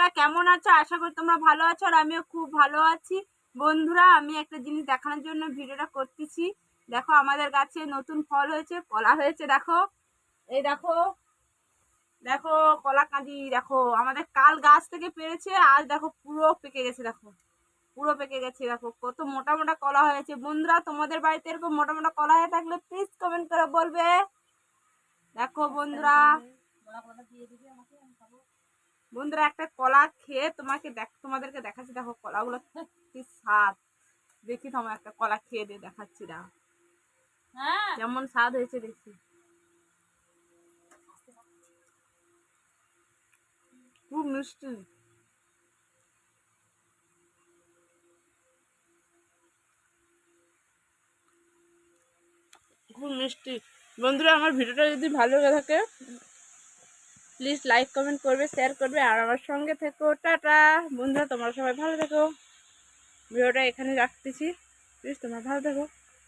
তোমরা কেমন আছো? আশা করি তোমরা ভালো আছো আর আমিও খুব ভালো আছি। বন্ধুরা, আমি একটা জিনিস দেখানোর জন্য ভিডিওটা করতেছি। দেখো, আমাদের গাছে নতুন ফল হয়েছে, কলা হয়েছে, দেখো। এই দেখো দেখো, কলা কাঁদি, দেখো। আমাদের কাল গাছ থেকে পেরেছে, আজ দেখো পুরো পেকে গেছে, দেখো। পুরো পেকে গেছে, দেখো। কত মোটা মোটা কলা হয়েছে। বন্ধুরা, তোমাদের বাড়িতে এরকম মোটা মোটা কলা হয়ে থাকলে প্লিজ কমেন্ট করে বলবে। দেখো, বন্ধুরা। বন্ধুরা একটা কলা খেয়ে তোমাকে দেখ তোমাদেরকে দেখাচ্ছি। দেখো কলাগুলো কি স্বাদ। দেখি তোমার একটা কলা খেয়ে দিয়ে দেখাচ্ছি না হ্যাঁ। কেমন স্বাদ হয়েছে দেখি। খুব মিষ্টি। খুব মিষ্টি। বন্ধুরা আমার ভিডিওটা যদি ভালো লেগে থাকে প্লিজ লাইক কমেন্ট করবে শেয়ার করবে, আর আমার সঙ্গে থেকো, টাটা। বন্ধুরা, তোমরা সবাই ভালো থেকো। ভিডিওটা এখানে রাখতেছি। প্লিজ তোমরা ভালো থেকো।